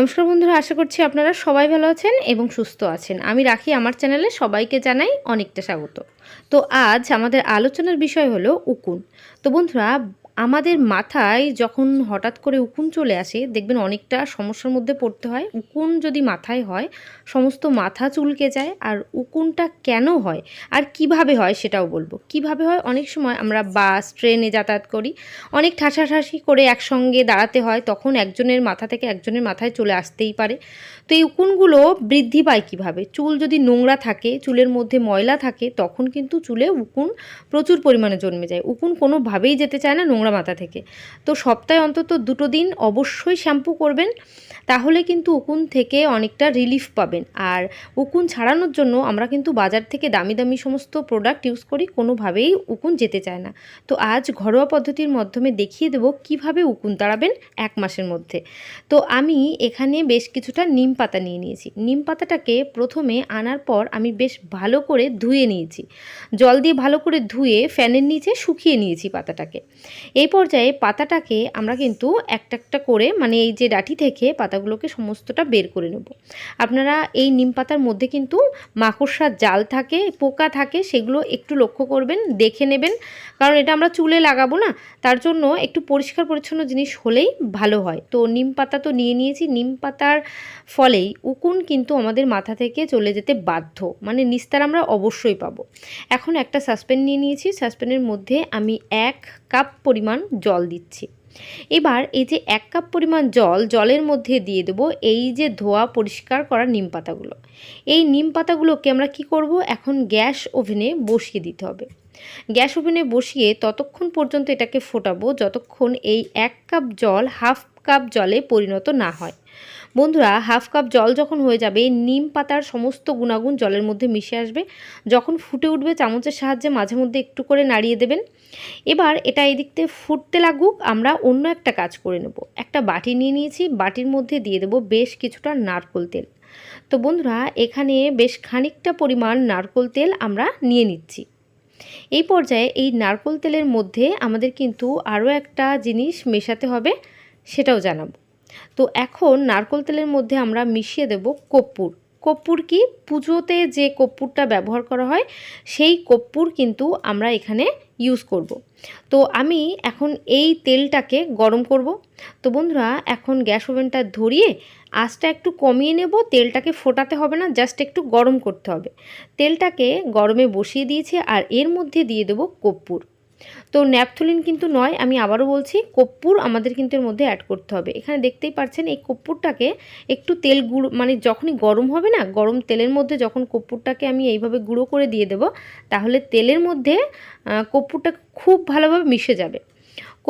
নমস্কার বন্ধুরা, আশা করছি আপনারা সবাই ভালো আছেন এবং সুস্থ আছেন। আমি রাখি, আমার চ্যানেলে সবাইকে জানাই অনেকটা স্বাগত। তো আজ আমাদের আলোচনার বিষয় হলো উকুন। তো বন্ধুরা আমাদের মাথায় যখন হঠাৎ করে উকুন চলে আসে, দেখবেন অনেকটা সমস্যার মধ্যে পড়তে হয়। উকুন যদি মাথায় হয়, সমস্ত মাথা চুলকে যায়, আর উকুনটা কেন হয়? আর কীভাবে হয় সেটাও বলব। কীভাবে হয়? অনেক সময় আমরা বাস, ট্রেনে যাতায়াত করি। অনেক ঠাসাঠাসি করে একসঙ্গে দাঁড়াতে হয়, তখন একজনের মাথা থেকে একজনের মাথায় চলে আসতেই পারে। তো এই উকুনগুলো বৃদ্ধি পায় কীভাবে? চুল যদি নোংরা থাকে, চুলের মধ্যে ময়লা থাকে, তখন কিন্তু চুলে উকুন প্রচুর পরিমাণে জন্মে যায়। উকুন কোনোভাবেই যেতে চায় না, নোংরা মাথা থেকে। তো সপ্তাহে অন্তত দুটো দিন অবশ্যই শ্যাম্পু করবেন, তাহলে কিন্তু উকুন থেকে অনেকটা রিলিফ পাবেন। আর উকুন ছাড়ানোর জন্য আমরা কিন্তু বাজার থেকে দামি দামি সমস্ত প্রোডাক্ট ইউজ করি, কোনোভাবেই উকুন যেতে চায় না। তো আজ ঘরোয়া পদ্ধতির মাধ্যমে দেখিয়ে দেবো কীভাবে উকুন তাড়াবেন এক মাসের মধ্যে। তো আমি এখানে বেশ কিছুটা নিম পাতা নিয়ে নিয়েছি। নিম পাতাটাকে প্রথমে আনার পর আমি বেশ ভালো করে ধুয়ে নিয়েছি। জল দিয়ে ভালো করে ধুয়ে ফ্যানের নিচে শুকিয়ে নিয়েছি পাতাটাকে। এই পর্যায়ে পাতাটাকে আমরা কিন্তু একটা একটা করে মানে এই যে ডাঁটি থেকে পাতাগুলোকে সমস্তটা বের করে নেব। আপনারা এই নিম পাতার মধ্যে কিন্তু মাকড়সার জাল থাকে, পোকা থাকে, সেগুলো একটু লক্ষ্য করবেন, দেখে নেবেন। কারণ এটা আমরা চুলে লাগাবো না, তার জন্য একটু পরিষ্কার পরিচ্ছন্ন জিনিস হলেই ভালো হয়। তো নিম পাতা তো নিয়ে নিয়েছি, নিম পাতার ফলেই উকুন কিন্তু আমাদের মাথা থেকে চলে যেতে বাধ্য মানে নিস্তার আমরা অবশ্যই পাবো। এখন একটা সাসপেন নিয়ে নিয়েছি, সাসপেনের মধ্যে আমি এক কাপ পরিমাণ জল দিচ্ছি। এবার এই যে এক কাপ পরিমাণ জল, জলের মধ্যে দিয়ে দেবো এই যে ধোয়া পরিষ্কার করা নিম পাতাগুলো। এই নিম পাতাগুলোকে আমরা কি করব? এখন গ্যাস ওভেনে বসিয়ে দিতে হবে। গ্যাস ওভেনে বসিয়ে ততক্ষণ পর্যন্ত এটাকে ফোটাবো, যতক্ষণ এই এক কাপ জল, হাফ কাপ জলে পরিণত না হয়। বন্ধুরা, হাফ কাপ জল যখন হয়ে যাবে, নিম পাতার সমস্ত গুণাগুণ জলের মধ্যে মিশে আসবে। যখন ফুটে উঠবে, চামচের সাহায্যে মাঝে মধ্যে একটু করে নাড়িয়ে দেবেন। এবার এটা এদিক থেকে ফুটতে লাগুক, আমরা অন্য একটা কাজ করে নেব। একটা বাটি নিয়ে নিয়েছি, বাটির মধ্যে দিয়ে দেবো বেশ কিছুটা নারকোল তেল। তো বন্ধুরা, এখানে বেশ খানিকটা পরিমাণ নারকোল তেল আমরা নিয়ে নিচ্ছি। এই পর্যায়ে এই নারকোল তেলের মধ্যে আমাদের কিন্তু আরও একটা জিনিস মেশাতে হবে, সেটাও জানাব। তো এখন নারকোল তেলের মধ্যে আমরা মিশিয়ে দেব কর্পূর। কর্পূর কি? পুজোতে যে কর্পূরটা ব্যবহার করা হয়, সেই কর্পূর কিন্তু আমরা এখানে ইউজ করব। তো আমি এখন এই তেলটাকে গরম করব। তো বন্ধুরা, এখন গ্যাস ওভেনটা ধরিয়ে আঁচটা একটু কমিয়ে নেব। তেলটাকে ফোটাতে হবে না জাস্ট একটু গরম করতে হবে। তেলটাকে গরমে বসিয়ে দিয়েছি আর এর মধ্যে দিয়ে দেবো কর্পূর। তো ন্যাপথলিন কিন্তু নয়, আমি আবারও বলছি, কর্পূর আমাদের কিন্তু এর মধ্যে অ্যাড করতে হবে। এখানে দেখতেই পাচ্ছেন এই কর্পূরটাকে একটু তেল গুঁড়ো মানে যখনই গরম হবে না, গরম তেলের মধ্যে যখন কর্পূরটাকে আমি এইভাবে গুঁড়ো করে দিয়ে দেব, তাহলে তেলের মধ্যে কর্পূরটা খুব ভালোভাবে মিশে যাবে।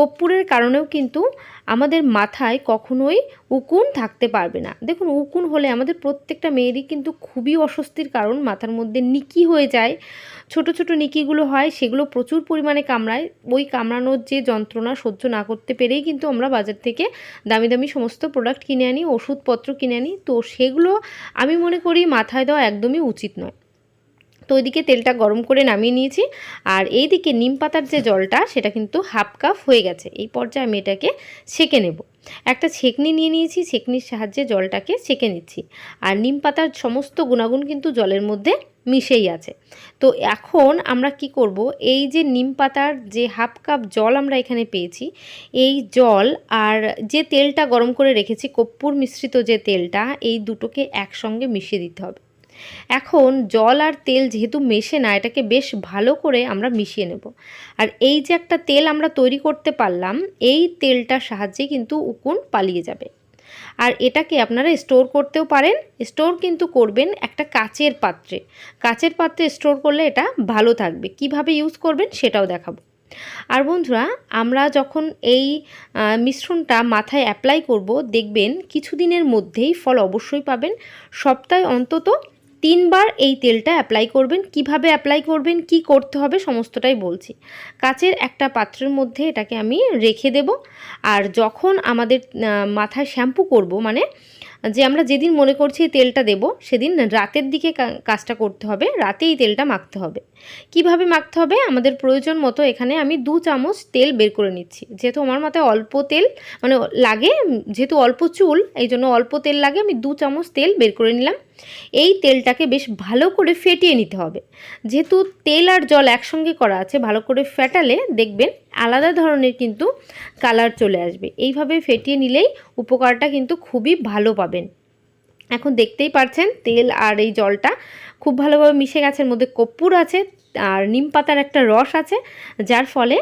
কর্পূরের কারণেও কিন্তু আমাদের মাথায় কখনোই উকুন থাকতে পারবে না। দেখুন, উকুন হলে আমাদের প্রত্যেকটা মেয়েরই কিন্তু খুবই অস্বস্তির কারণ। মাথার মধ্যে নিকি হয়ে যায়। ছোট ছোট নিকিগুলো হয়, সেগুলো প্রচুর পরিমাণে কামড়ায়। ওই কামড়ানোর যে যন্ত্রণা সহ্য না করতে পেরেই কিন্তু আমরা বাজার থেকে দামি দামি সমস্ত প্রোডাক্ট কিনে আনি, ওষুধপত্র কিনে আনি। তো সেগুলো আমি মনে করি মাথায় দেওয়া একদমই উচিত নয়। তো ওইদিকে তেলটা গরম করে নামিয়ে নিয়েছি। আর এই দিকে নিম পাতার যে জলটা, সেটা কিন্তু হাফ কাপ হয়ে গেছে। এই পর্যায়ে আমি এটাকে সেঁকে নেব। একটা ছেঁকনি নিয়ে নিয়েছি, ছেঁকনির সাহায্যে জলটাকে সেঁকে নিচ্ছি। আর নিম পাতার সমস্ত গুণাগুণ কিন্তু জলের মধ্যে মিশেই আছে। তো এখন আমরা কি করব? এই যে নিম পাতার যে হাফ কাপ জল আমরা এখানে পেয়েছি, এই জল আর যে তেলটা গরম করে রেখেছি কর্পূর মিশ্রিত যে তেলটা, এই দুটোকে একসঙ্গে মিশিয়ে দিতে হবে। এখন জল আর তেল যেহেতু মেশে না, এটাকে বেশ ভালো করে আমরা মিশিয়ে নেব। আর এই যে একটা তেল আমরা তৈরি করতে পারলাম, এই তেলটার সাহায্যে কিন্তু উকুন পালিয়ে যাবে। আর এটাকে আপনারা স্টোর করতেও পারেন, স্টোর কিন্তু করবেন একটা কাচের পাত্রে। কাচের পাত্রে স্টোর করলে এটা ভালো থাকবে। কীভাবে ইউজ করবেন সেটাও দেখাবো। আর বন্ধুরা, আমরা যখন এই মিশ্রণটা মাথায় অ্যাপ্লাই করব, দেখবেন কিছুদিনের মধ্যেই ফল অবশ্যই পাবেন। সপ্তাহে অন্তত তিনবার এই তেলটা অ্যাপ্লাই করবেন, কীভাবে অ্যাপ্লাই করবেন, কি করতে হবে সমস্তটাই বলছি। কাচের একটা পাত্রের মধ্যে এটাকে আমি রেখে দেব, আর যখন আমাদের মাথায় শ্যাম্পু করব মানে যে আমরা যেদিন মনে করছি তেলটা দেব, সেদিন রাতের দিকে কাজটা করতে হবে, রাতেই তেলটা মাখতে হবে। কীভাবে মাখতে হবে? আমাদের প্রয়োজন মতো এখানে আমি দু চামচ তেল বের করে নিচ্ছি। যেহেতু আমার মাথায় অল্প তেল মানে লাগে, যেহেতু অল্প চুল, এই জন্য অল্প তেল লাগে, আমি দু চামচ তেল বের করে নিলাম। এই তেলটাকে বেশ ভালো করে ফেটিয়ে নিতে হবে। যেহেতু তেল আর জল একসঙ্গে করা আছে, ভালো করে ফেটালে দেখবেন আলাদা ধরনের কিন্তু কালার চলে আসবে। এইভাবে ফেটিয়ে নিলেই উপকারটা কিন্তু খুবই ভালো পাবেন। এখন দেখতেই পারছেন, তেল আর এই জলটা খুব ভালোভাবে মিশে গেছে মধ্যে কপ্পুর আছে আর নিম পাতার একটা রস আছে, যার ফলে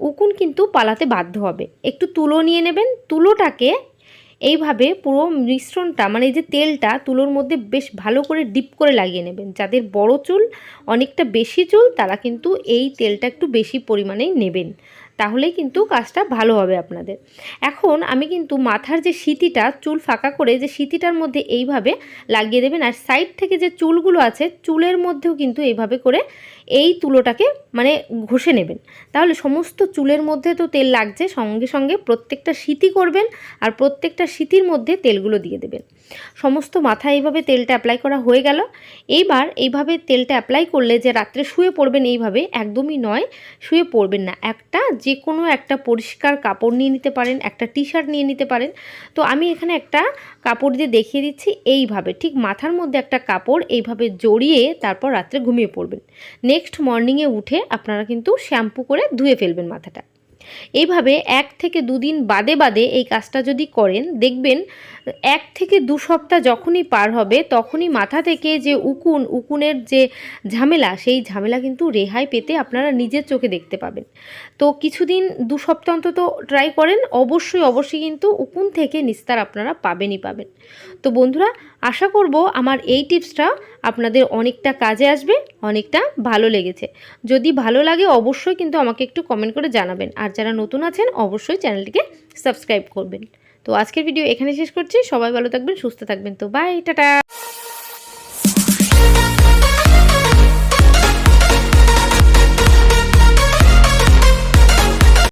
উকুন কিন্তু পালাতে বাধ্য হবে। একটু তুলো নিয়ে নেবেন, তুলোটাকে এইভাবে পুরো মিশ্রণটা মানে যে তেলটা তুলোর মধ্যে বেশ ভালো করে ডিপ করে লাগিয়ে নেবেন। যাদের বড় চুল, অনেকটা বেশি চুল, তারা কিন্তু এই তেলটা একটু বেশি পরিমাণেই নেবেন। তাহলেই কিন্তু কাজটা ভালো হবে আপনাদের। এখন আমি কিন্তু মাথার যে সিতিটা চুল ফাঁকা করে যে সিতিটার মধ্যে এইভাবে লাগিয়ে দেবেন আর সাইড থেকে যে চুলগুলো আছে, চুলের মধ্যেও কিন্তু এইভাবে করে এই তুলোটাকে মানে ঘষে নেবেন। তাহলে সমস্ত চুলের মধ্যে তো তেল লাগছে, সঙ্গে সঙ্গে প্রত্যেকটা সিতি করবেন আর প্রত্যেকটা সিতির মধ্যে তেলগুলো দিয়ে দেবেন। সমস্ত মাথায় এইভাবে তেলটা অ্যাপ্লাই করা হয়ে গেল। এইবার এইভাবে তেলটা অ্যাপ্লাই করলে যে রাত্রে শুয়ে পড়বেন এইভাবে একদমই নয়, শুয়ে পড়বেন না। একটা যে কোনো একটা পরিষ্কার কাপড় নিয়ে নিতে পারেন, একটা টি শার্ট নিয়ে নিতে পারেন। তো আমি এখানে একটা কাপড় দিয়ে দেখিয়ে দিচ্ছি এইভাবে। ঠিক মাথার মধ্যে একটা কাপড় এইভাবে জড়িয়ে তারপর রাত্রে ঘুমিয়ে পড়বেন। নেক্সট মর্নিংয়ে উঠে আপনারা কিন্তু শ্যাম্পু করে ধুয়ে ফেলবেন মাথাটা। এইভাবে এক থেকে দুদিন বাদে বাদে এই কাজটা যদি করেন, দেখবেন এক থেকে দু সপ্তাহ যখনই পার হবে, তখনই মাথা থেকে যে উকুন, উকুনের যে ঝামেলা, সেই ঝামেলা কিন্তু রেহাই পেতে আপনারা নিজের চোখে দেখতে পাবেন। তো কিছুদিন দু সপ্তাহ অন্তত ট্রাই করেন, অবশ্যই অবশ্যই কিন্তু উকুন থেকে নিস্তার আপনারা পাবেনই পাবেন। তো বন্ধুরা, আশা করব আমার এই টিপসটা আপনাদের অনেকটা কাজে আসবে, অনেকটা ভালো লেগেছে। যদি ভালো লাগে অবশ্যই কিন্তু আমাকে একটু কমেন্ট করে জানাবেন। আর যারা নতুন আছেন, অবশ্যই চ্যানেলটিকে সাবস্ক্রাইব করবেন। তো আজকের ভিডিও এখানে শেষ করছি। সবাই ভালো থাকবেন, সুস্থ থাকবেন। তো বাই টাটা!